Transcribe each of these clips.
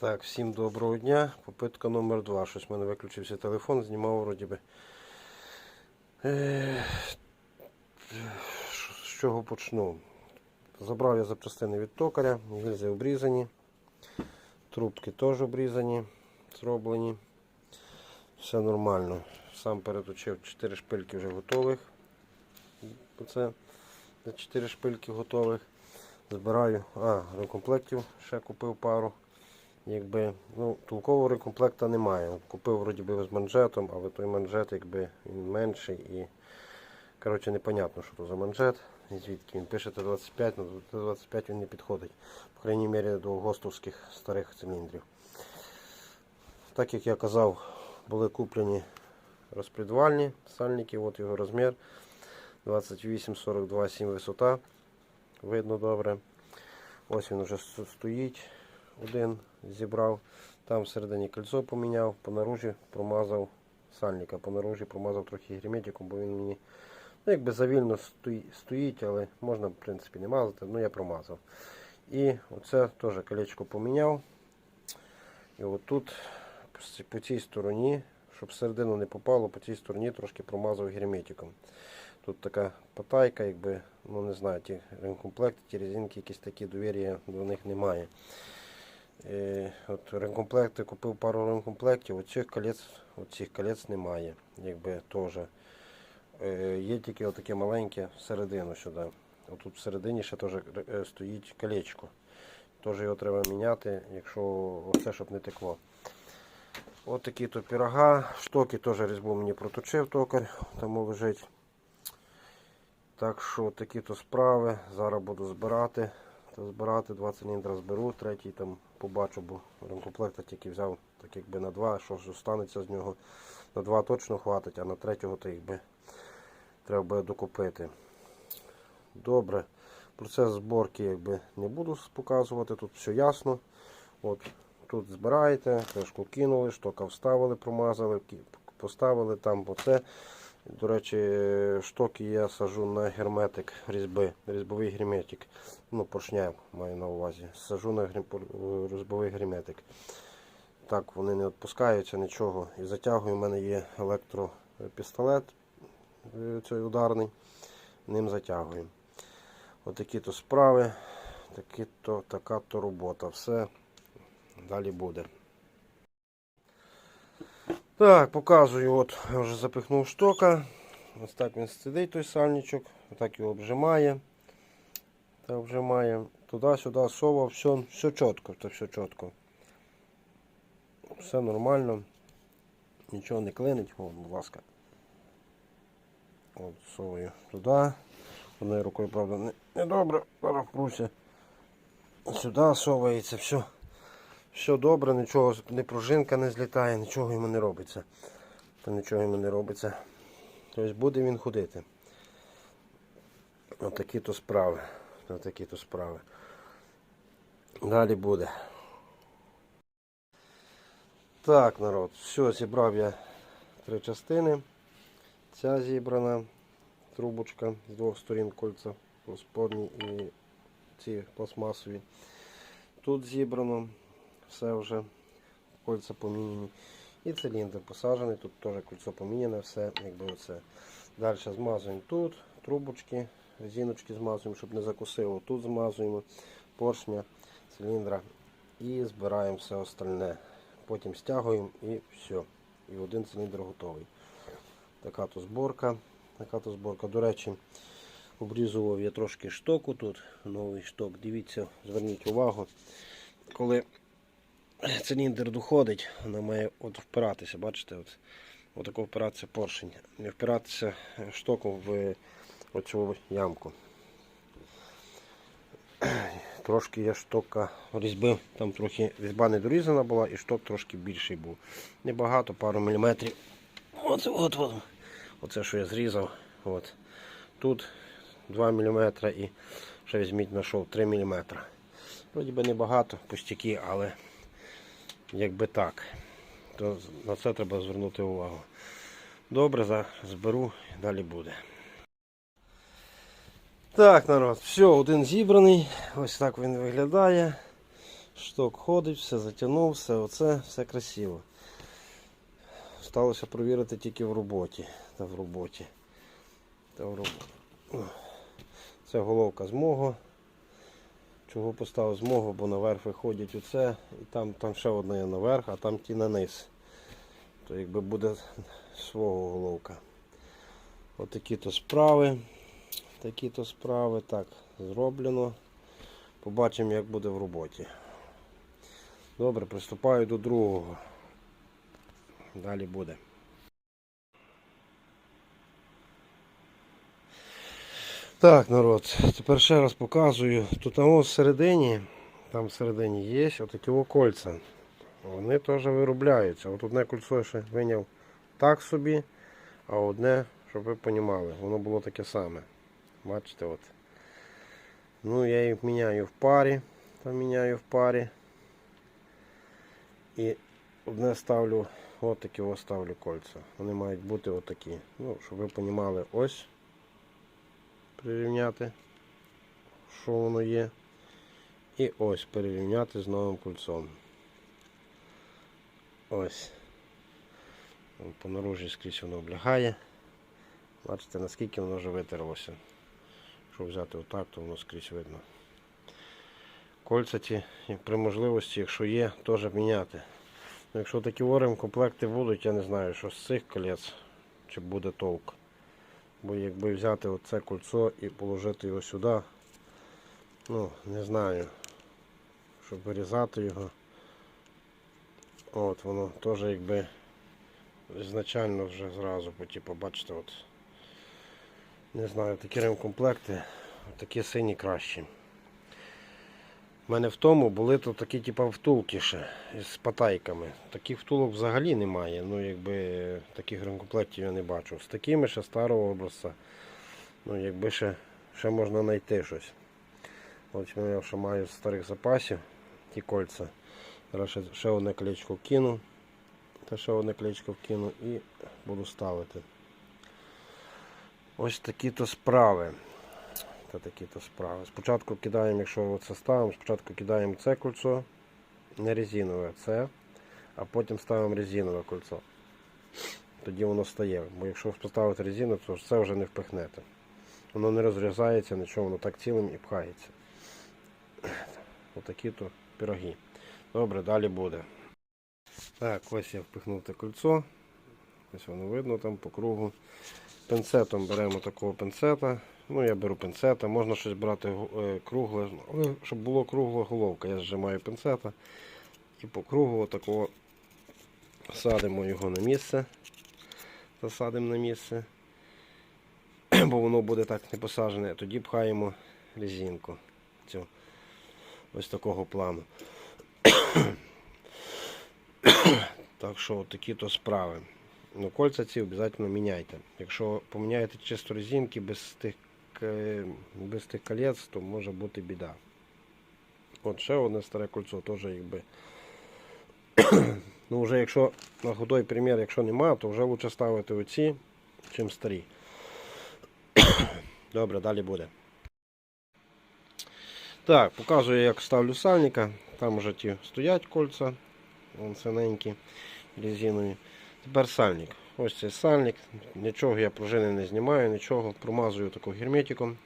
Так, всім доброго дня. Попитка номер 2 Щось в мене виключився телефон, знімав вроді би. Е, З чого почну? Забрав я запчастини від токаря, гільзи обрізані, трубки теж обрізані, зроблені. Все нормально. Сам переточив 4 шпильки вже готових. Оце 4 шпильки готових. Збираю, а, рекомплектів ще купив пару. Якби, ну, толкового рекомплекта немає. Купив вроді би з манжетом, але той манжет якби він менший і коротше непонятно, що то за манжет. Звідки він пише Т-25, але Т-25 він не підходить. По крайній мірі до гостовських старих циліндрів. Так як я казав, були куплені розпредвальні сальники, от його розмір 28-42 7 висота. Видно добре. Ось він вже стоїть. Один зібрав. Там всередині кольцо поміняв, по промазав сальника, по наружі промазав трохи герметиком, бо він мені ну, якби завільно стоїть, але можна в принципі не мазати, ну я промазав. І оце теж колечко поміняв. І отут по- цій стороні, щоб всередину не попало, по цій стороні трошки промазав герметиком. Тут така потайка, якби, ну не знаю, ті ремкомплекти, ті резинки, якісь такі довір'я до них немає. Е, от ремкомплекти купив пару ремкомплектів, оцих колець, оцих колець немає. Якби теж. Е, є тільки отаке маленьке всередину сюди. Отут всередині ще теж е, стоїть колечко. Теж його треба міняти, якщо оце щоб не текло. От такі то пірога. Штоки теж різьбу мені проточив токар, там лежить. Так що такі то справи. Зараз буду збирати. Збирати два циліндра зберу, третій там побачу, бо ремкомплекта тільки взяв так якби на два, що ж з нього. На два точно хватить, а на третього то якби треба буде докупити. Добре. Процес зборки якби не буду показувати, тут все ясно. От Тут збираєте, кришку кинули, штока вставили, промазали, поставили там оце. До речі, штоки я сажу на герметик різьби, різьбовий герметик. Ну, поршня маю на увазі. Сажу на різьбовий герметик. Так, вони не відпускаються нічого. І затягую. У мене є електропістолет е, цей ударний. Ним затягую. Отакі то справи, такі то, така то робота. Все далі буде. Так, показую, от вже запихнув штока. Ось так він сидить той сальничок, так його обжимає. Так обжимає. Туди-сюди сова, все, все чітко, це все чітко. Все нормально. Нічого не клинить, О, будь ласка. От, совою туди. Одною рукою, правда, не, не добре, зараз вкруся. Сюди совається, все. Все добре, нічого, не пружинка не злітає, нічого йому не робиться. Та нічого йому не робиться. Тобто буде він ходити. Отакі то справи. Отакі то справи. Далі буде. Так, народ, все, зібрав я три частини. Ця зібрана трубочка з двох сторін кольця розпорні і ці пластмасові. Тут зібрано все вже, кольця поміняні. І циліндр посаджений, тут теж кольцо поміняне, все якби оце. Далі змазуємо тут, трубочки, резиночки змазуємо, щоб не закусило. Тут змазуємо поршня, циліндра і збираємо все остальне. Потім стягуємо і все. І один циліндр готовий. Така то зборка. Така то зборка. До речі, обрізував я трошки штоку тут. Новий шток. Дивіться, зверніть увагу. Коли циліндр доходить, вона має от впиратися, бачите, от, отако впиратися поршень. Не впиратися штоком в оцю ямку. Трошки я штока різьбив, там трохи різьба не дорізана була і шток трошки більший був. Небагато, пару міліметрів. От, от, от. Оце, що я зрізав. От. Тут 2 мм і ще візьміть знайшов 3 мм. Вроді би небагато, пустяки, але якби так, то на це треба звернути увагу. Добре, зберу далі буде. Так, народ, все, один зібраний. Ось так він виглядає. Шток ходить, все затягнув, все оце, все красиво. Сталося провірити тільки в роботі. Та в роботі. Та в роботі. Це головка з мого. Чого поставив з мого, бо наверх виходять оце, і там, там ще одна є наверх, а там ті на низ. То якби буде свого головка. Отакі то справи. Такі то справи. Так, зроблено. Побачимо, як буде в роботі. Добре, приступаю до другого. Далі буде. Так, народ, тепер ще раз показую. Тут там всередині, там всередині є отакі кольця. Вони теж виробляються. От одне кольцо ще виняв так собі, а одне, щоб ви розуміли, воно було таке саме. Бачите, от. Ну, я їх міняю в парі. Там міняю в парі. І одне ставлю, от такі ось ставлю кольця. Вони мають бути отакі. Ну, щоб ви розуміли, ось прирівняти, що воно є. І ось перерівняти з новим кольцом. Ось. По наружі скрізь воно облягає. Бачите, наскільки воно вже витерлося. Якщо взяти отак, то воно скрізь видно. Кольця ті при можливості, якщо є, теж міняти. Ну, якщо такі ворем комплекти будуть, я не знаю, що з цих колець чи буде толк. Бо якби взяти оце кольцо і положити його сюди, ну, не знаю, щоб вирізати його. От воно теж якби ізначально вже зразу, бо типу, бачите, от не знаю, такі ремкомплекти, такі сині кращі. У мене в тому були то такі типу, втулки ще з патайками. Таких втулок взагалі немає. Ну, якби таких ремкомплектів я не бачу. З такими ще старого образця. Ну, якби ще, ще можна знайти щось. От я ще маю з старих запасів ті кольця. Зараз ще, ще одне колечко вкину. Та ще одне колечко вкину і буду ставити. Ось такі то справи. Та такі то справи. Спочатку кидаємо, якщо це ставимо, спочатку кидаємо це кольцо, не резинове, це, а потім ставимо резинове кольцо. Тоді воно стає. Бо якщо поставити резину, то це вже не впихнете. Воно не розрізається, нічого, воно так цілим і пхається. Отакі то пироги. Добре, далі буде. Так, ось я впихнув те кольцо. Ось воно видно там по кругу. Пинцетом беремо такого пинцета. Ну, я беру пинцета, можна щось брати е, кругле, але щоб було кругла головка. Я зжимаю пинцета і по кругу такого садимо його на місце. Засадимо на місце. Бо воно буде так не посаджене. Тоді пхаємо резинку. Цю. Ось такого плану. Так що такі то справи. Ну, кольця ці обов'язково міняйте. Якщо поміняєте чисто резинки без тих, без тих колець, то може бути біда. От ще одне старе кольцо теж якби. ну, вже якщо на худой примір, якщо немає, то вже краще ставити оці, чим старі. Добре, далі буде. Так, показую, як ставлю сальника. Там вже ті стоять кольця. Вон синенькі резинові. Тепер сальник. Ось цей сальник. Нічого я пружини не знімаю, нічого. Промазую тако герметиком.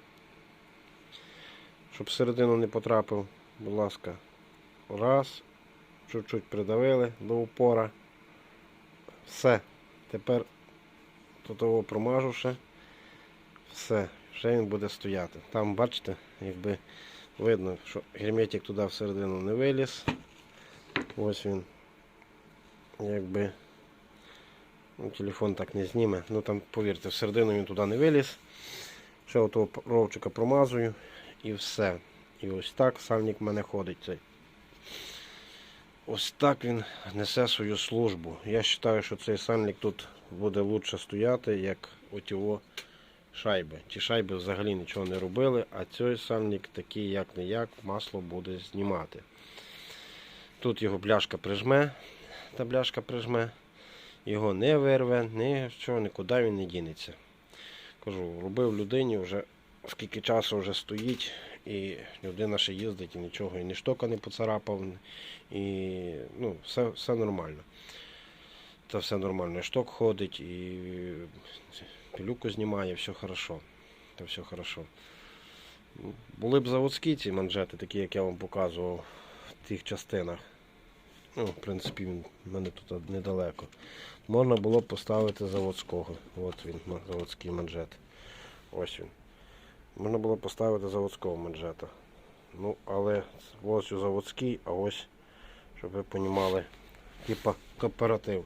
Щоб всередину не потрапив. Будь ласка. Раз. Чуть-чуть придавили до упора. Все. Тепер тут його промажу ще. Все. Ще він буде стояти. Там, бачите, якби видно, що герметик туди всередину не виліз. Ось він. Якби телефон так не зніме. Ну там, повірте, всередину він туди не виліз. Ще отого ровчика промазую і все. І ось так сальник в мене ходить цей. Ось так він несе свою службу. Я вважаю, що цей сальник тут буде лучше стояти, як його шайби. Ті шайби взагалі нічого не робили, а цей сальник такий як не як масло буде знімати. Тут його бляшка прижме, та бляшка прижме, його не вирве, нічого, нікуди він не дінеться. Кажу, робив людині вже скільки часу вже стоїть і людина ще їздить і нічого, і ні штока не поцарапав, і ну, все, все нормально. Та все нормально. І шток ходить, і пилюку знімає, все хорошо. Та все хорошо. Були б заводські ці манжети, такі, як я вам показував в тих частинах. Ну, в принципі, він в мене тут недалеко. Можна було б поставити заводського. От він, заводський манжет. Ось він. Можна було поставити заводського манжета. Ну, але ось заводський, а ось, щоб ви розуміли, типа кооператив.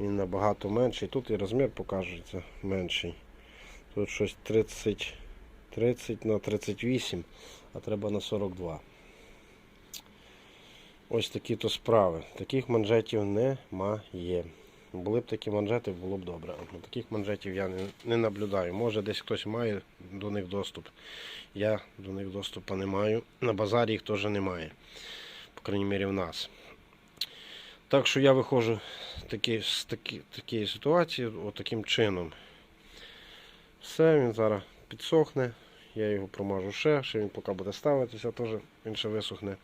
Він набагато менший. Тут і розмір покажеться менший. Тут щось 30, 30 на 38, а треба на 42. Ось такі то справи. Таких манжетів немає. Були б такі манжети, було б добре. Ну, таких манжетів я не, не наблюдаю. Може десь хтось має до них доступ. Я до них доступу не маю. На базарі їх теж немає. По крайній мірі в нас. Так що я виходжу такі, з такої ситуації от таким чином. Все, він зараз підсохне. Я його промажу ще, ще він поки буде ставитися, теж він ще висохне.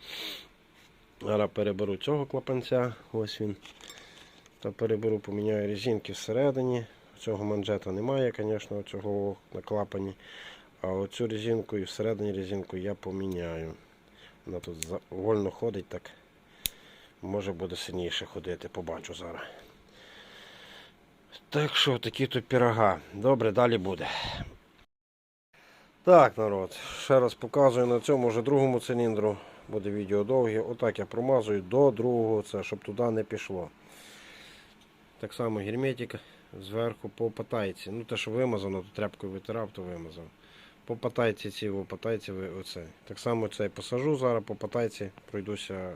Зараз переберу цього клапанця, ось він. Та переберу, поміняю резинки всередині. Цього манжета немає, звісно, цього на клапані. А оцю резинку і всередині резинку я поміняю. Вона тут вольно ходить, так може буде сильніше ходити, побачу зараз. Так що такі тут пірога. Добре, далі буде. Так, народ, ще раз показую на цьому вже другому циліндру. Буде відео довге. Отак я промазую до другого, це, щоб туди не пішло. Так само герметик зверху по патайці. Ну те, що вимазано, то тряпкою витирав, то вимазав. По патайці ці, по патайці оце. Так само цей посажу зараз, по патайці пройдуся е,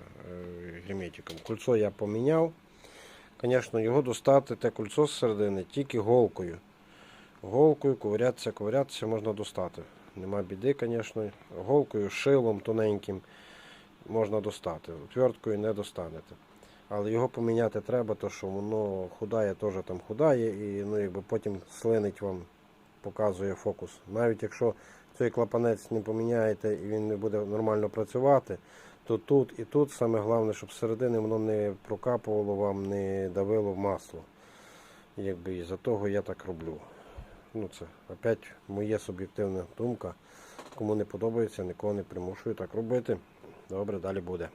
герметиком. Кольцо я поміняв. Звісно, його достати, те кольцо з середини, тільки голкою. Голкою ковирятися, ковирятися можна достати. Нема біди, звісно. Голкою, шилом тоненьким можна достати. Отверткою не достанете. Але його поміняти треба, то що воно худає, теж там худає, і ну, якби потім слинить вам, показує фокус. Навіть якщо цей клапанець не поміняєте і він не буде нормально працювати, то тут і тут саме головне, щоб зсередини воно не прокапувало вам, не давило масло. Якби і за того я так роблю. Ну це опять моя суб'єктивна думка. Кому не подобається, нікого не примушую так робити. Добре, далі буде.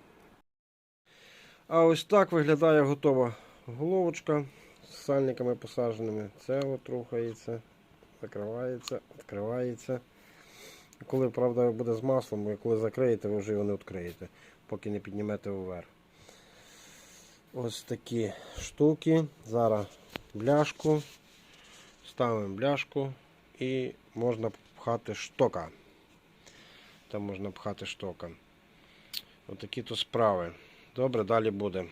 А ось так виглядає готова головочка з сальниками посадженими. Це от рухається, закривається, відкривається. Коли, правда, буде з маслом, коли закриєте, ви вже його не відкриєте, поки не піднімете вверх. Ось такі штуки. Зараз бляшку. Ставимо бляшку і можна пхати штока. Там можна пхати штока. Отакі то справи. Добре, далі буде.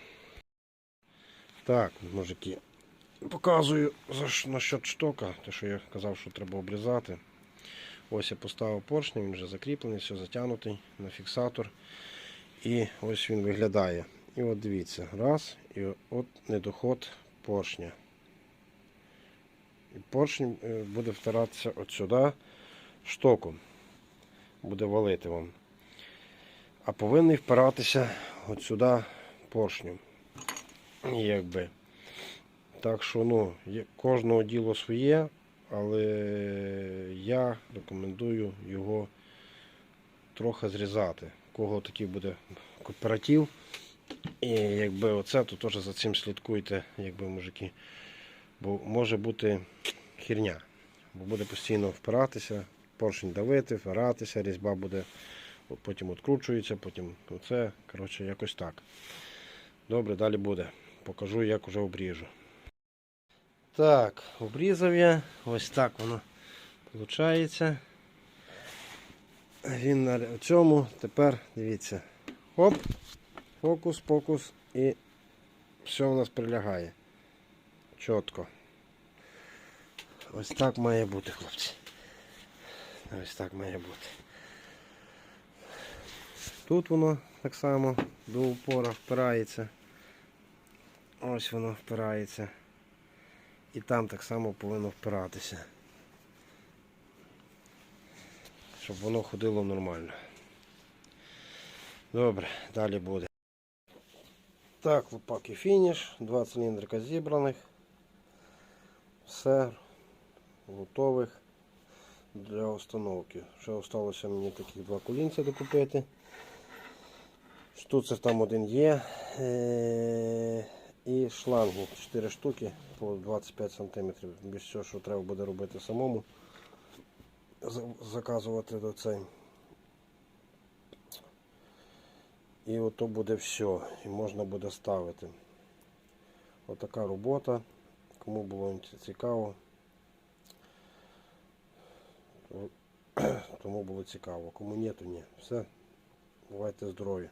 Так, мужики. Показую насчет штока, те, що я казав, що треба обрізати. Ось я поставив поршень, він вже закріплений, все затягнутий на фіксатор. І ось він виглядає. І от дивіться, раз, і от недоход поршня. І поршень буде втиратися от сюди штоком. Буде валити вам. А повинен впиратися от сюди поршнем. Якби. Так що, ну, кожного діло своє, але я рекомендую його трохи зрізати. У кого такий буде кооператив. І якби оце, то теж за цим слідкуйте, якби мужики. Бо може бути херня. Бо буде постійно впиратися, поршень давити, впиратися, різьба буде, потім відкручується, потім оце. Коротше, якось так. Добре, далі буде. Покажу, як уже обріжу. Так, обрізав я. Ось так воно виходить. Він на цьому. Тепер дивіться. Хоп, фокус, фокус і все у нас прилягає. Чітко. Ось так має бути, хлопці. Ось так має бути. Тут воно так само до упора впирається. Ось воно впирається. І там так само повинно впиратися. Щоб воно ходило нормально. Добре, далі буде. Так, лопаки фініш, два циліндрика зібраних. Все готових для установки. Ще залишилося мені таких два колінця докупити. Штуцер там один є. Е, І шланги 4 штуки по 25 см. Без цього, що треба буде робити самому. Заказувати до цей. І ото буде все. І можна буде ставити. Отака робота. Кому було цікаво. Тому було цікаво. Кому ні, то ні. Все. Бувайте здорові.